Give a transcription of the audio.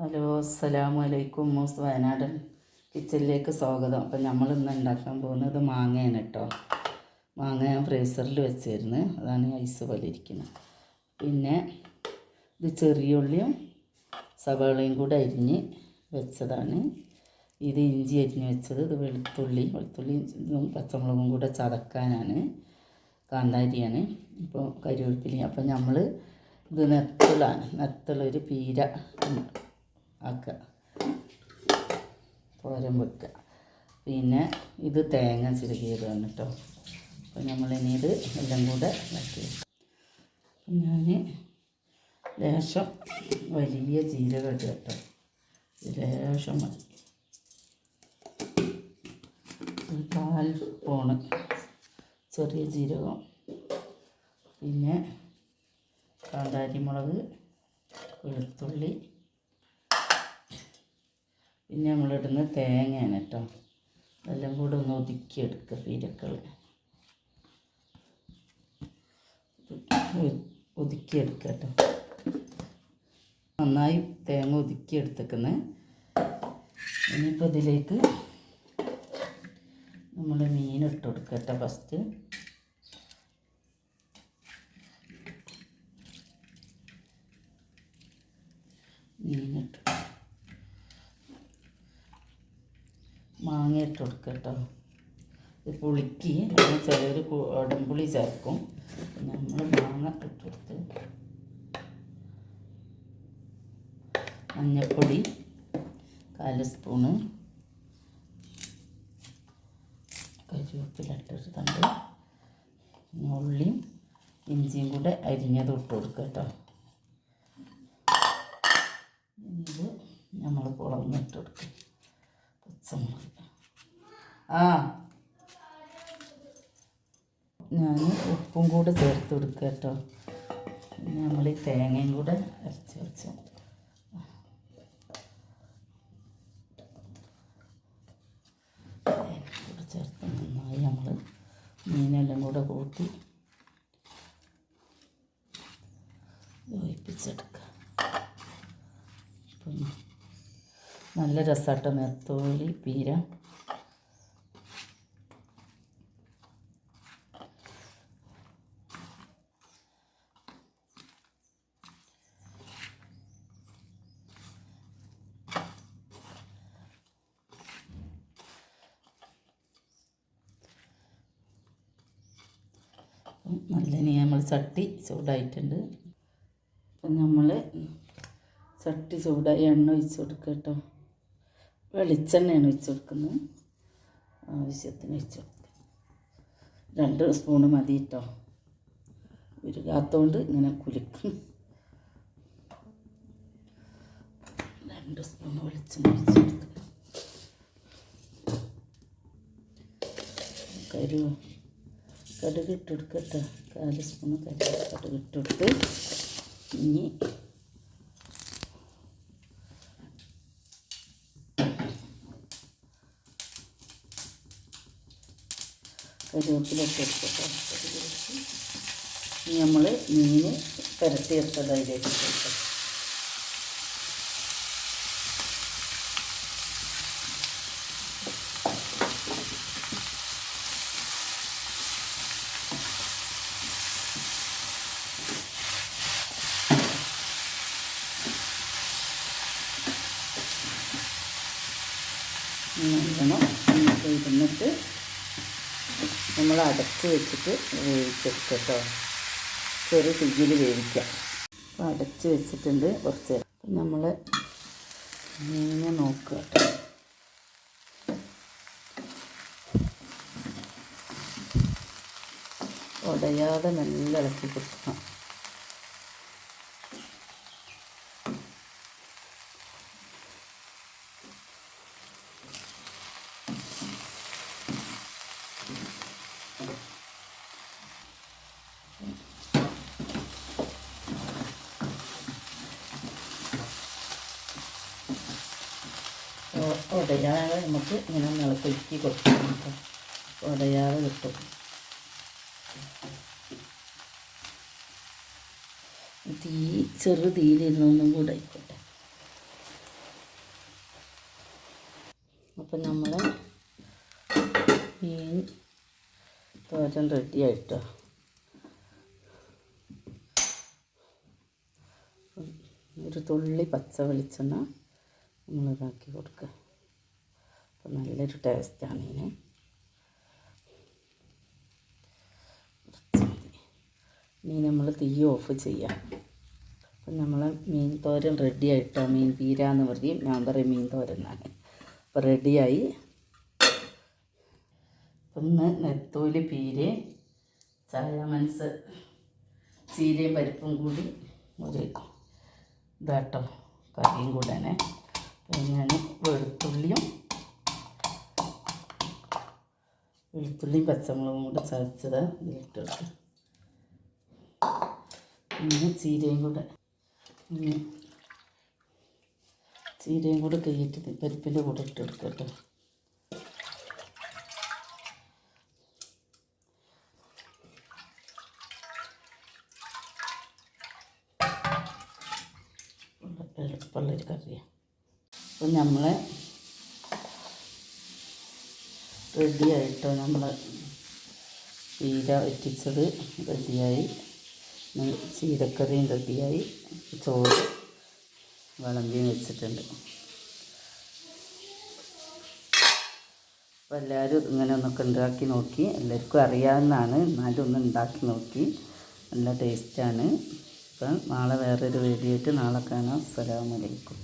Hello അസ്സലാമു അലൈക്കും മൂസ് വയനാടൻ കിച്ചണിലേക്ക് സ്വാഗതം. അപ്പം നമ്മൾ ഇന്ന് ഉണ്ടാക്കാൻ പോകുന്നത് മാങ്ങയാണ് കേട്ടോ. മാങ്ങ ഞാൻ ഫ്രീസറിൽ വെച്ചിരുന്നു. അതാണ് ഐസ് പോലെ ഇരിക്കുന്നത്. പിന്നെ ഇത് ചെറിയ ഉള്ളിയും സവാളയും കൂടെ അരിഞ്ഞ് വെച്ചതാണ്. ഇത് ഇഞ്ചി അരിഞ്ഞ് വെച്ചത്. ഇത് വെളുത്തുള്ളി വെളുത്തുള്ളിയും പച്ചമുളകും കൂടെ ചതക്കാനാണ്. കാന്താരിയാണ്. ഇപ്പോൾ കരിവേപ്പിലി അപ്പം നമ്മൾ ഇത് നെത്തുള്ള നെത്തളൊരു പീര ആക്കുക. തോരൻ വെക്കുക. പിന്നെ ഇത് തേങ്ങ ചിരുകിയതാണ് കേട്ടോ അപ്പോൾ നമ്മളിനി ഇത് എല്ലാം കൂടെ ഇളക്കി ഞാൻ ലേശം വലിയ ജീരകം ഇട്ട് കേട്ടോ. ലേശം മതി. കാൽ പോണ് ചെറിയ ജീരകം. പിന്നെ കാന്താരിമുളക് വെളുത്തുള്ളി പിന്നെ നമ്മളിടുന്ന തേങ്ങയാണ് കേട്ടോ. എല്ലാം കൂടെ ഒന്ന് ഒതുക്കിയെടുക്കുക പീരക്കൾ ഒതുക്കിയെടുക്കുക കേട്ടോ. നന്നായി തേങ്ങ ഒതുക്കിയെടുത്തേക്കുന്നത് ഇനിയിപ്പോൾ ഇതിലേക്ക് നമ്മൾ മീൻ ഇട്ട് കൊടുക്കുക കേട്ടോ ഫസ്റ്റ് മാങ്ങ ഇട്ട് കൊടുക്കുക കേട്ടോ ഇത് പുളിക്ക് നമ്മൾ ചിലർ ഉടമ്പുളി ചേർക്കും. നമ്മൾ മാങ്ങ ഇട്ട് കൊടുത്ത് മഞ്ഞൾപ്പൊടി കാൽ സ്പൂണ് കരിവേപ്പില തണ്ട് പിന്നെ ഉള്ളിയും ഇഞ്ചിയും കൂടെ അരിഞ്ഞത് ഇട്ട് കൊടുക്കുക കേട്ടോ ഇത് നമ്മൾ കുളന്നിട്ട് കൊടുക്കും. പച്ചമുളക്. ആ. ഞാൻ ഉപ്പും കൂടെ ചേർത്ത് കൊടുക്കുക കേട്ടോ. നമ്മൾ ഈ തേങ്ങയും കൂടെ അരച്ച് വെച്ച. ചേർത്ത് നന്നായി നമ്മൾ മീനെല്ലാം കൂടെ കൂട്ടി യോജിപ്പിച്ചെടുക്കുക അപ്പം നല്ല രസമാട്ടോ നെത്തോലി പീര. അപ്പം നല്ല ഇനി നമ്മൾ ചട്ടി ചൂടായിട്ടുണ്ട്. അപ്പം നമ്മൾ ചട്ടി ചൂടായി എണ്ണ ഒഴിച്ച് കൊടുക്കുക കേട്ടോ. വെളിച്ചെണ്ണയാണ് ഒഴിച്ച് കൊടുക്കുന്നത്. ആവശ്യത്തിന് ഒഴിച്ച് കൊടുക്കുക രണ്ട് സ്പൂണ് മതി കേട്ടോ. ഉരുകാത്തോണ്ട് ഇങ്ങനെ കുലുക്കും. രണ്ട് സ്പൂൺ വെളിച്ചെണ്ണ ഒഴിച്ച് കൊടുക്കുക കരു കടുക് ഇട്ട് കൊടുക്കട്ടെ കാൽ സ്പൂണ് കടുക് ഇട്ടെടുത്ത്. ഇനി കരുവേപ്പില ഇനി നമ്മൾ മീൻ പുരട്ടി ഇട്ട് നമുക്ക് ഇരുന്നിട്ട് നമ്മൾ അടച്ച് വെച്ചിട്ട് വേവിച്ചെടുക്കുക കേട്ടോ ചെറു തീയിൽ വേവിക്കാം. അപ്പോൾ അടച്ച് വെച്ചിട്ടുണ്ട് കുറച്ച്. അപ്പം നമ്മൾ മീനെ നോക്കുക ഉടയാതെ നല്ല ഇളക്കി കൊടുക്കണം. ഉടയാതെ നമുക്ക് ഇങ്ങനെ നിളക്കൊരുക്കി കൊടുക്കാം കേട്ടോ ഉടയാതെ കിട്ടും. തീ ചെറു തീയിലിരുന്നൊന്നും കൂടെ ആയിക്കോട്ടെ. അപ്പം നമ്മൾ മീൻ തോരൻ റെഡി ആയിട്ടോ. ഒരു തുള്ളി പച്ച വെളിച്ചെണ്ണ നമ്മളിതാക്കി കൊടുക്കുക അപ്പം നല്ലൊരു ടേസ്റ്റാണ് ഇതിന് ഇനി നമ്മൾ തീ ഓഫ് ചെയ്യാം. അപ്പം നമ്മൾ മീൻ തോരൻ റെഡി ആയിട്ടോ? മീൻ പീര എന്ന് പറയും ഞാൻ പറയും മീൻ തോരൻ എന്നാണ്. അപ്പം റെഡിയായി ഒന്ന് നെത്തോലി പീര് ചായ മനസ്സ് ചീരയും പരിപ്പും കൂടി ഒരു ഇതാട്ടോ. കറിയും കൂടാനെ പിന്നെ വെളുത്തുള്ളിയും വെളുത്തുള്ളിയും പച്ചമുളകും കൂടെ ചതച്ചത് ഇതിലിട്ടെടുത്തു പിന്നെ ചീരയും കൂടെ. ചീരയും കൂടെ കൈയിട്ട് പരിപ്പിന്റെ കൂടെ ഇട്ട് കൊടുക്കുക കേട്ടോ. എളുപ്പമുള്ളൊരു കറിയാണ് അപ്പം നമ്മൾ റെഡി ആയിട്ടോ നമ്മൾ ചീര വറ്റിച്ചത് റെഡിയായി. ചീരക്കറിയും റെഡിയായി. ചോറ് വിളമ്പിയും വെച്ചിട്ടുണ്ട്. അപ്പോൾ എല്ലാവരും ഇങ്ങനെ ഒന്നൊക്കെ ഉണ്ടാക്കി നോക്കി. എല്ലാവർക്കും അറിയാവുന്നതാണ്. എന്നാലും ഒന്ന് ഉണ്ടാക്കി നോക്കി. നല്ല ടേസ്റ്റാണ് അപ്പം നാളെ വേറൊരു വീഡിയോ ആയിട്ട് നാളെ കാണാം. അസ്സലാമലൈക്കും